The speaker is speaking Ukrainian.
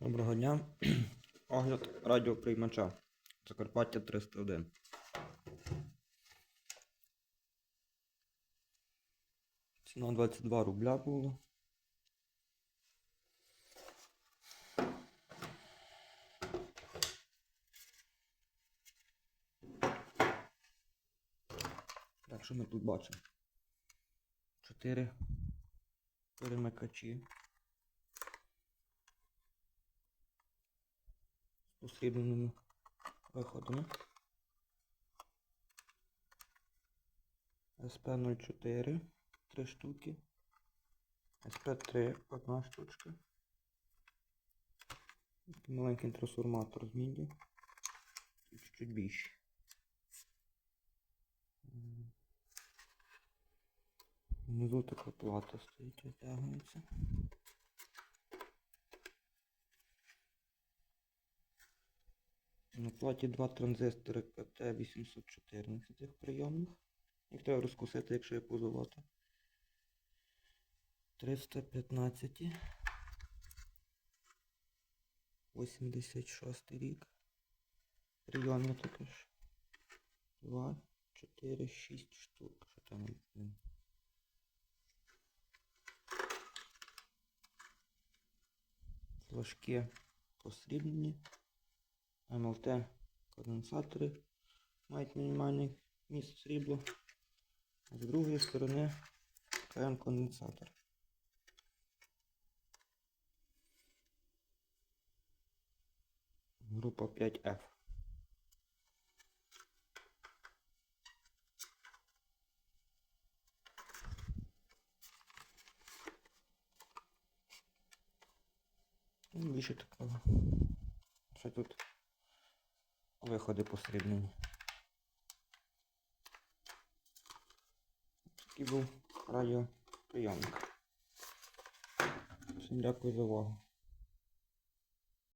Доброго дня. Огляд радіоприймача. Закарпаття 301. Ціна 22 рубля було. Так, що ми тут бачимо? Чотири перемикачі. Посрібленими виходами. СП-04 три штуки. СП-3 одна штучка. Маленький трансформатор з міді. Чуть-чуть більший. Внизу така плата стоїть, витягується. На платі два транзистори КТ-814 прийомних. Їх треба розкусити, якщо є позувати. 315. 86 рік. Прийомні також. 2, 4, 6 штук. Що там? Флажки посрібнені. МЛТ конденсатори мають мінімальний міст срібла. З другої сторони КМ конденсатор. Група 5F. Ну, Більше такого. Що тут? Виходи посередині. Такий був радіоприйомник. Всім дякую за увагу.